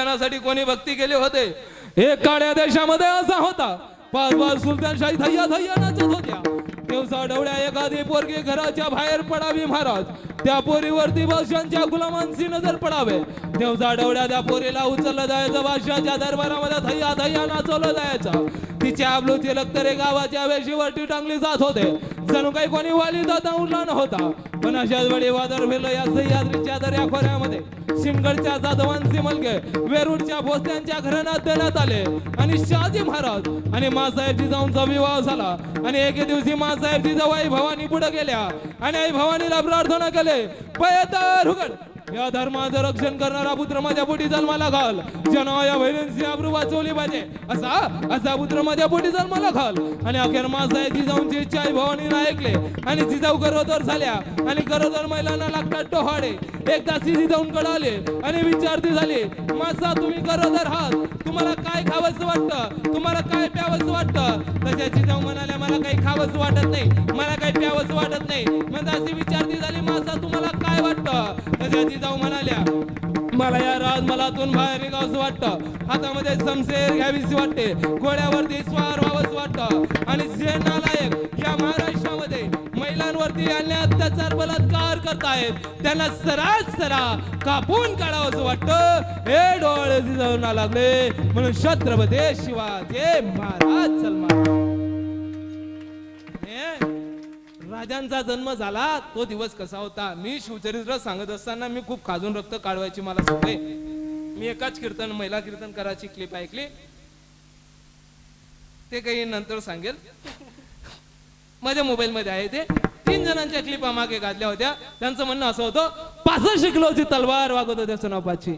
कल्याणासाठी कोणी भक्ती केले होते? एक काळ्या देशामध्ये असा होता. पाच पाच सुलतानशाही धय्या धय्या नाचत होत्या. दिवसा डवळ्या एखादी पोरगी घराच्या बाहेर पडावी महाराज. त्या पोरीवरती बादशांच्या गुलामांची नजर पडावे. दिवसा डवळ्या त्या पोरीला उचललं जायचं. बादशाच्या दरबारामध्ये धय्या धय्या नाचवलं जायचं. तिच्या आबलूची लक्तरे गावाच्या वेशीवरती टांगली जात होते. जणू काही कोणी वाली जाता उरला नव्हता पण अशाच वेळी वादळ फिरलं या सह्याद्रीच्या दर्या खोऱ्यामध्ये. सिंगडच्या जाधवांचे मलगे वेरूळच्या भोसल्यांच्या घराण्यात देण्यात आले. आणि शहाजी महाराज आणि मासाहेब जिजाऊंचा विवाह झाला. आणि एके दिवशी मासाहेब जिजाऊ आई भवानी पुढे गेल्या. आणि आई भवानीला प्रार्थना केले पयतर हुगड या धर्माचं रक्षण करणारा पुत्र माझ्या पोटी जन्माला घाल. जनाया बहिणींची वाचवली पाहिजे. असा असा पुत्र माझ्या पोटी जन्माला घाल. आणि अखेर मासाहेब जिजाऊंची इच्छा आई भवानीनं ऐकले. आणि जिजाऊ गरोदर झाल्या. आणि गरोदर महिलांना लागतात टोहाडे एकदा जिजाऊंकडे आले आणि विचारती झाली. मासा तुम्ही गरोदर आहात. तुम्हाला काय खावंसं वाटतं? तुम्हाला काय प्यावंसं वाटतं? तशा जिजाऊ म्हणाल्या मला काही खावंसं वाटत नाही. मला काही प्यावंसं वाटत नाही. म्हणजे अशी विचारती झाली माझ्या जिजाऊ म्हणाल्या. मला या राजमलातून बाहेर निघावंसं वाटतं. हातामध्ये समशेर घ्यावीशी वाटते. घोड्यावरती स्वार व्हावंसं वाटतं. आणि जे नालायक या महाराष्ट्रामध्ये महिलांवरती अन्य अत्याचार बलात्कार करतायत त्यांना सरास सरा कापून काढावंसं वाटतं. हे डोळे ना लागले. म्हणून छत्रपती शिवाजी महाराज सलमान हे राजांचा जन्म झाला तो दिवस कसा होता? मी शिवचरित्र सांगत असताना मी खूप खाजून रक्त काढवायची मला सवय. मी एकाच कीर्तन महिला कीर्तन करायची क्लिप ऐकली. ते काही नंतर सांगेल. माझ्या मोबाईल मध्ये आहे ते. तीन जणांच्या क्लिपा मागे घातल्या होत्या. त्यांचं म्हणणं असं होतं पासष्ट किलोची तलवार वागत होत्या सोनापाची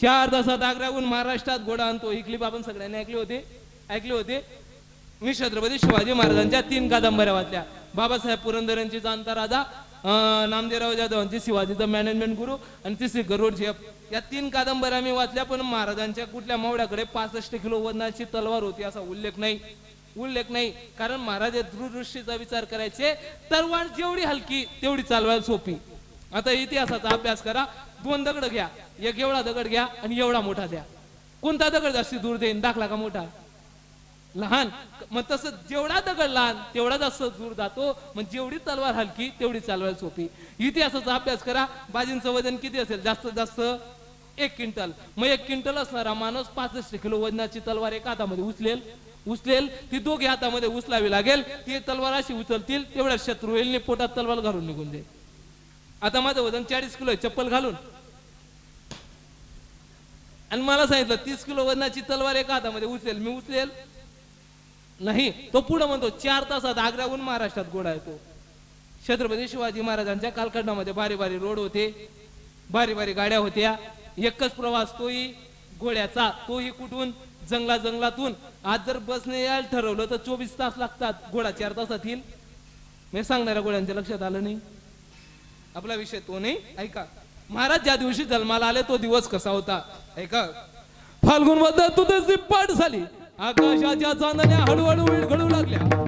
चार तासात आग्राहून महाराष्ट्रात घोडा आणतो. ही क्लिप आपण सगळ्यांनी ऐकली होती. ऐकली होती. मी छत्रपती शिवाजी महाराजांच्या तीन कादंबऱ्या वाचल्या बाबासाहेब पुरंदरेंची जाणता राजा नामदेवराव जाधवांची शिवाजीचं मॅनेजमेंट गुरु आणि तिसरी गरुड झेप. या तीन कादंबऱ्या मी वाचल्या पण महाराजांच्या कुठल्या मावड्याकडे पासष्ट किलो वजनाची तलवार होती असा उल्लेख नाही. उल्लेख नाही. कारण महाराज हे दूरदृष्टीचा विचार करायचे तलवार जेवढी हलकी तेवढी चालवायला सोपी. आता इतिहासाचा अभ्यास करा. दोन दगड घ्या. एक एवढा दगड घ्या आणि एवढा मोठा द्या. कोणता दगड जास्ती दूर देईन? दाखला का मोठा? लहान. मग तसं जेवढा दगड लहान तेवढा जास्त दूर जातो. मग जेवढी तलवार हलकी तेवढी चालवायला सोपी. इतिहासाचा अभ्यास करा. बाजींचं वजन किती असेल? जास्तीत जास्त. एक क्विंटल. मग एक क्विंटल असणारा माणूस पासष्ट किलो वजनाची तलवार एका हातामध्ये उचलेल. उचलेल. ती दोघे हातामध्ये उचलावी लागेल. ती तलवार अशी उचलतील तेवढ्या शत्रू येईल पोटात तलवार घालून निघून जाईल. आता माझं वजन चाळीस किलो आहे. चप्पल घालून. आणि मला सांगितलं तीस किलो वजनाची तलवार एका हातामध्ये उचलेल. मी उचलेल. नाही तो पुढे म्हणतो चार तासात आग्र्याहून महाराष्ट्रात घोडा येतो. छत्रपती शिवाजी महाराजांच्या कालखंडामध्ये भारी बारी रोड होते भारी बारी गाड्या होत्या. एकच प्रवास तोही घोड्याचा तोही कुठून? जंगला जंगलातून. आज जर बसने यायला ठरवलं तर चोवीस तास लागतात घोडा चार तासात येईल. मी सांगणाऱ्या घोड्यांच्या लक्षात आलं नाही. आपला विषय तो नाही ऐका. महाराज ज्या दिवशी जन्माला आले तो दिवस कसा होता? ऐका. फाल्गुनमध्ये तुझे पाठ झाली. आकाशाच्या चांदण्या हळूहळू घडू लागल्या.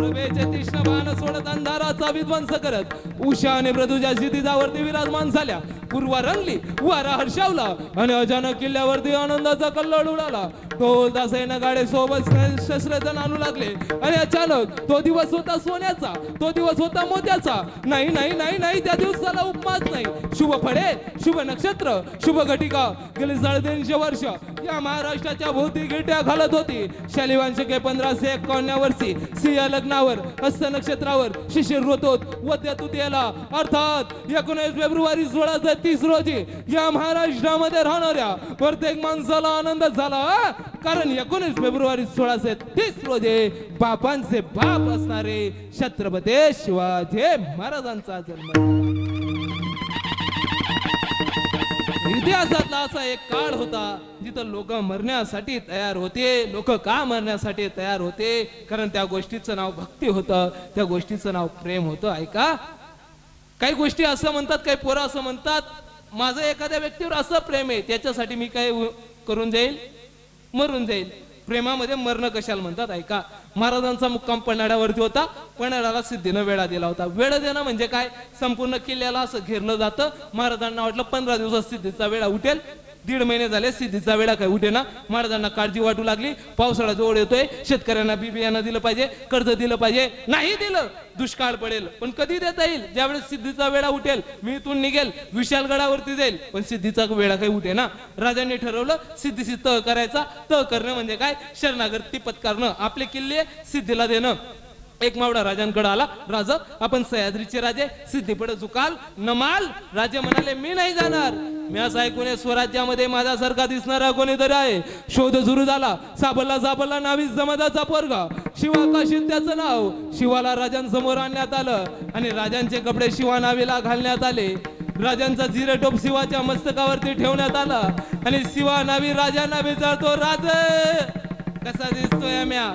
प्रभेचे तीक्ष्ण बाण सोडत अंधाराचा विध्वंस करत उषा आणि मृदुच्या क्षितिजावरती विराजमान झाल्या. पूर्वा रंगली वारा हर्षावला आणि अचानक किल्ल्यावरती आनंदाचा कल्लोळ उडाला. ढोल दासेन गाडे सोबत शस्त्रधन आणू लागले. आणि अचानक तो दिवस होता सोन्याचा तो दिवस होता मोत्याचा. नाही नाही नाही नाही त्या दिवसाला उपमाच नाही. शुभ फळे शुभ नक्षत्र शुभ घटिका गेली साडेतीनशे वर्ष. या महाराष्ट्राच्या भोवती गिरट्या घालत होती. शालिवांशके पंधराशे एकावन्न वर्षी सिंह लग्न लग्नावर हस्त नक्षत्रावर शिशिर ऋतूत वद्य तुतीला अर्थात एकोणीस फेब्रुवारी सोळाशे तीस रोजी या महाराष्ट्रामध्ये राहणाऱ्या प्रत्येक माणसाला आनंद झाला कारण एकोणीस फेब्रुवारी सोळाशे तीस रोजी बापांचे बाप असणारे छत्रपती शिवाजी महाराजांचा जन्म. इतिहासातला असा एक काळ होता जिथं लोक मरण्यासाठी तयार होते लोक का मरण्यासाठी तयार होते? कारण त्या गोष्टीचं नाव भक्ती होतं त्या गोष्टीचं नाव प्रेम होतं ऐका? काही गोष्टी असं म्हणतात काही पोरं असं म्हणतात माझं एखाद्या व्यक्तीवर असं प्रेम आहे त्याच्यासाठी मी काय करून जाईल? मरून जाईल. प्रेमामध्ये मरण कशाला म्हणतात? ऐका महाराजांचा मुक्काम पन्हाळ्यावरती होता. पन्हाळ्याला सिद्धीनं वेळा दिला होता. वेळ देणं म्हणजे काय? संपूर्ण किल्ल्याला असं घेरलं जातं. महाराजांना वाटलं पंधरा दिवसात सिद्धीचा वेळा उठेल. दीड महिने झाले सिद्धीचा वेळा काय उठे ना? महाराजांना काळजी वाटू लागली. पावसाळा जवळ येतोय. शेतकऱ्यांना बी बियाणं दिलं पाहिजे कर्ज दिलं पाहिजे. नाही दिलं दुष्काळ पडेल. पण कधी देता येईल? ज्यावेळेस सिद्धीचा वेळा उठेल मी इथून निघेल विशालगडावरती जाईल. पण सिद्धीचा वेळा काही उठे ना? राजांनी ठरवलं सिद्धीशी तह करायचा. तह करणं म्हणजे काय? शरणागती पत्कारणं आपले किल्ले सिद्धीला देणं. एक मावडा राजांकडे आला. राजा आपण सह्याद्रीचे राजे. सिद्धीपडे झुकाल नमाल. राजे म्हणाले मी नाही जाणार. मी असं ऐकून आहे, स्वराज्यामध्ये माझ्यासारखा दिसणारा कोणीतरी आहे. शोध सुरू झाला. सापडला सापडला नावी जमादाचा पोरगा. शिवा काशील त्याचं नाव. शिवाला राजांसमोर आणण्यात आलं आणि राजांचे कपडे शिवा नावीला घालण्यात आले. राजांचा जिरे टोप शिवाच्या मस्तकावरती ठेवण्यात आला आणि शिवा नावी राजांना विचारतो राज. कसा दिसतोय म्या?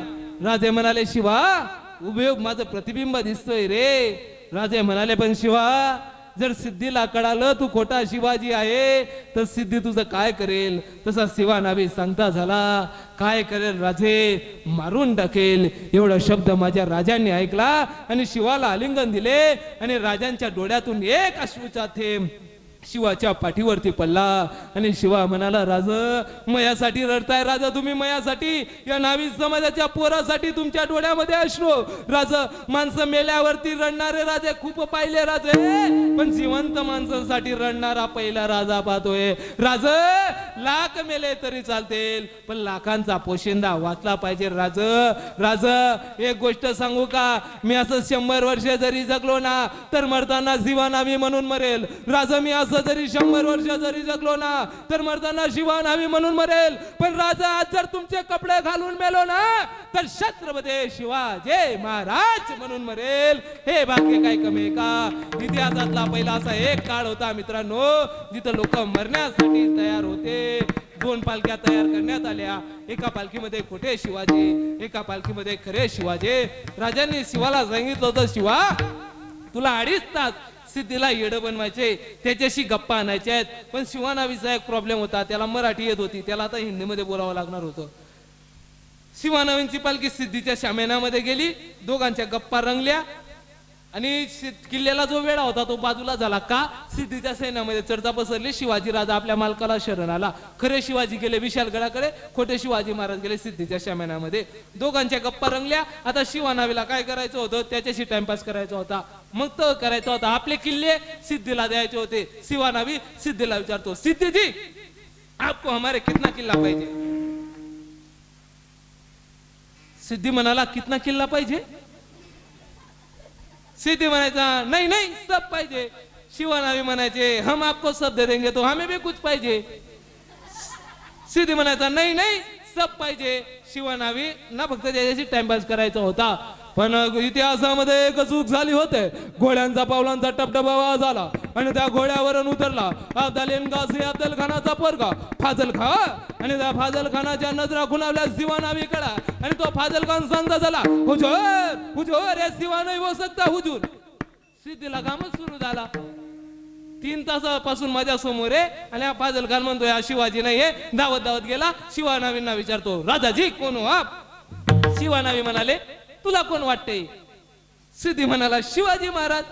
राजे म्हणाले शिवा उभे हो, माझं प्रतिबिंब दिसतोय रे. राजे म्हणाले पण शिवा जर सिद्धीला कळालं तू खोटा शिवाजी आहे तर सिद्धी तुझं काय करेल? तसा शिवा नावी सांगता झाला काय करेल राजे? मारून टाकेल. एवढा शब्द माझ्या राजांनी ऐकला आणि शिवाला आलिंगन दिले आणि राजांच्या डोळ्यातून एक अश्रूचा थेंब शिवाच्या पाठीवरती पडला आणि शिवा म्हणाला राज मयासाठी रडताय राजा तुम्ही मयासाठी? या नावी समाजाच्या पोरासाठी तुमच्या डोळ्यामध्ये अश्रू. राज माणसं मेल्यावरती रडणारे राजे खूप पाहिले राजे. पण जिवंत माणसांसाठी रडणारा पहिला राजा पाहतोय. राज लाख मेले तरी चालतील पण लाखांचा पोशिंदा वाचला पाहिजे राज. राज एक गोष्ट सांगू का? मी असं शंभर वर्ष जरी जगलो ना तर मरताना जीवानावी म्हणून मरेल. राज मी असं जरी शंभर वर्ष जरी जगलो ना तर मरताना शिवानावी म्हणून मरेल. पण राजा आज जर तुमचे कपडे घालून मेलो ना तर छत्रपती शिवाजी महाराज म्हणून मरेल. हे भाग्य काय कमी का? इतिहासातला पहिला असा एक काळ होता मित्रांनो जिथं लोक मरण्यासाठी तयार होते. दोन पालख्या तयार करण्यात आल्या. एका पालखीमध्ये खोटे शिवाजी एका पालखीमध्ये खरे शिवाजी. राजांनी शिवाला सांगितलं होतं शिवा तुला अडीच तास सिद्धीला येडं बनवायचे त्याच्याशी गप्पा आणायच्या आहेत. पण शिवानावीचा एक प्रॉब्लेम होता त्याला मराठी येत होती. त्याला आता हिंदीमध्ये बोलावं लागणार होतं. शिवानवींची पालखी सिद्धीच्या शामेनामध्ये गेली. दोघांच्या गप्पा रंगल्या. आणि किल्ल्याला जो वेळा होता तो बाजूला झाला का? सिद्धीच्या सैन्यामध्ये चर्चा पसरली शिवाजी राजा आपल्या मालकाला शरण आला. खरे शिवाजी गेले विशालगडाकडे खोटे शिवाजी महाराज गेले सिद्धीच्या शमेनामध्ये दोघांच्या गप्पा रंगल्या. आता शिवानावीला काय करायचं होतं? त्याच्याशी टाइमपास करायचा होता. मग तो करायचा होता आपले किल्ले सिद्धीला द्यायचे होते. शिवानावी सिद्धीला विचारतो सिद्धीजी आपको हमारे कितना किल्ला पाहिजे? सिद्धी म्हणाला कितना किल्ला पाहिजे? सीधी म्हणायचा नाही नाही सब पाहिजे. शिवनावी म्हणायचे हम आपको सब दे देंगे तो हमें भी कुछ पाहिजे. सीधी म्हणायचा नाही नाही सब पाहिजे. शिवानावी ना फक्त त्याच्याशी टाइमपास करायचा होता. पण इतिहासामध्ये एक चूक झाली होते. घोड्यांचा पावलांचा टपटपा झाला आणि त्या घोड्यावरून उतरला. अब्दालीन गाझी अब्दल खानाचा पोरगा. फाजल खा आणि त्या फाजल खानाच्या नजरा खुणावल्या शिवानावी कडा आणि तो फाजल खान सांगता झाला हुजूर हुजूर हे सिवानही नाही हो सकता हुजूर. सिद्धीला कामच सुरू झाला. तीन तासापासून माझ्यासमोर आहे. आणि हा फाजल खान म्हणतोय हा शिवाजी नाहीये धावत धावत गेला. शिवानावींना विचारतो राजाजी कोण हो आप? शिवानावी म्हणाले तुला कोण वाटते सिद्धी म्हणाला शिवाजी महाराज.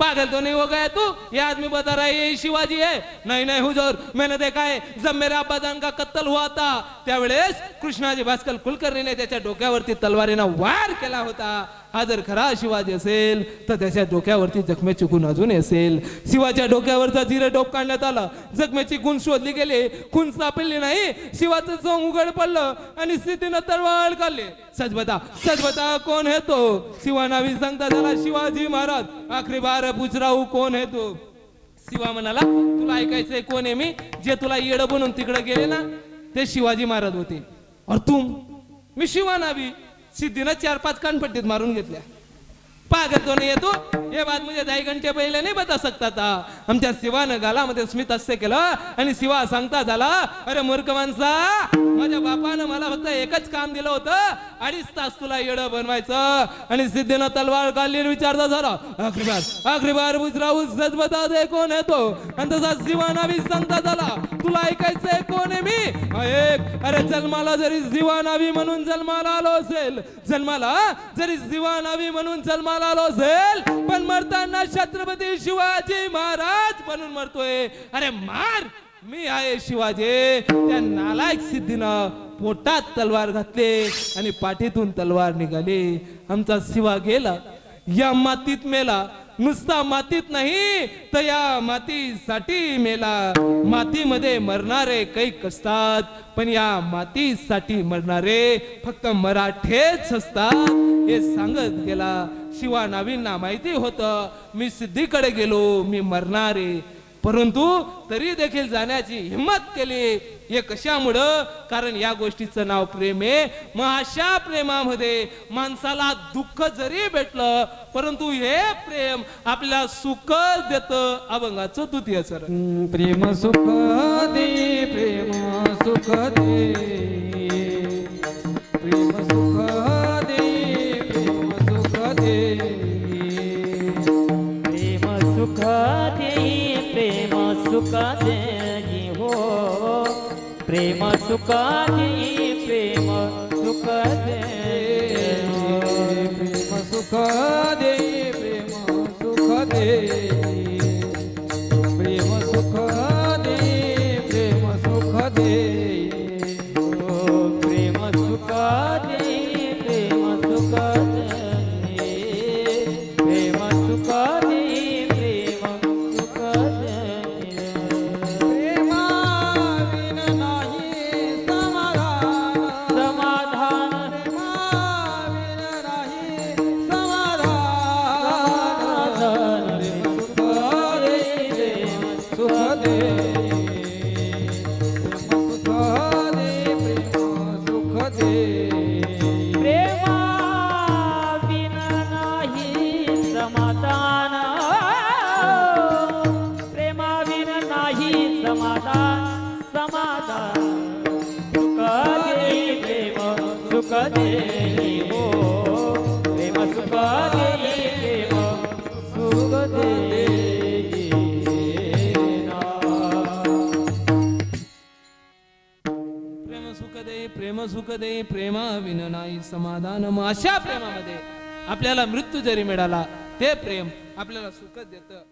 पागल तो नहीं हो गया तू? ये आदमी बता रहा है ये शिवाजी है। नहीं नहीं हुजूर मैंने देखा है जब मेरे अब्बाजान का कत्ल हुआ था त्यावेळेस कृष्णाजी भास्कर कुलकर्णीने त्याच्या डोक्यावरती तलवारीनं वार केला होता। हा जर खरा शिवाजी असेल तर त्याच्या डोक्यावरती जखमेची खून अजून असेल. शिवाच्या डोक्यावरचा जिरं डोक काढण्यात आला. जखमेची खून शोधली गेले. खून सापडली नाही. शिवाचं सोंग उघड पडलं आणि स्थितीनं तलवार काढले. सजबता सजबता कोण बता तो शिवा नावी सांगता झाला शिवाजी महाराज. आखरी बार पूछ कोण हूं तो शिवा म्हणाला तुला ऐकायचंय कोण आहे मी? जे तुला येड बनून तिकडे गेले ना ते शिवाजी महाराज होते. और तुम मी शिवा नावी. सिद्धीनं चार पाच कानपट्टीत मारून घेतल्या. पागत दोन येतो हे बात मुझे ढाई घंटे पहिले नाही बता सकता था. आमच्या शिवानं गालामध्ये स्मित हास्य केलं आणि शिवा सांगता झाला अरे मूर्ख माणसा माझ्या बापानं मला फक्त एकच काम दिलं होतं अडीच तास तुला येडं बनवायचं. आणि सिद्धीनं तलवार काढली विचारता झाला आखरी बार आखरी बार बुजराऊ सच दे कोण येतो आणि तसा शिवाना बी सांगता झाला तुला ऐकायचंय कोण आहे मी? एक अरे जन्माला जरी जीवानावी म्हणून जन्माला आलो असेल जन्माला जरी जीवानावी म्हणून जन्माला आलो असेल पण मरताना छत्रपती शिवाजी महाराज म्हणून मरतोय. अरे मार मी आहे शिवाजी. त्या नालायक सिद्धीनं पोटात तलवार घातले आणि पाठीतून तलवार निघाली. आमचा शिवा गेला. या मातीत मेला. नुसता मातीत नाही तर या मातीसाठी मेला. मातीमध्ये मरणारे काही कसतात पण या मातीसाठी मरणारे फक्त मराठेच असतात. हे सांगत गेला. शिवा नावींना माहिती होतं मी सिद्धीकडे गेलो मी मरणारे. परंतु तरी देखील जाण्याची हिंमत केली. हे कशामुळं? कारण या गोष्टीचं नाव प्रेम आहे. मग अशा प्रेमामध्ये माणसाला दुःख जरी भेटलं परंतु हे प्रेम आपल्याला सुख देत अभंगाचं द्वितीय सर प्रेम सुख दे प्रेम सुख दे. प्रेम सुख देई हो प्रेम सुख देई प्रेम सुख देई प्रेम सुख दे प्रेम सुख सुख दे हो प्रेम सुख दे प्रेम सुख दे प्रेम सुख दे प्रेम सुख दे प्रेमा विन नाही समाधान मग अशा प्रेमामध्ये आपल्याला मृत्यू जरी मिळाला ते प्रेम आपल्याला सुख देतं.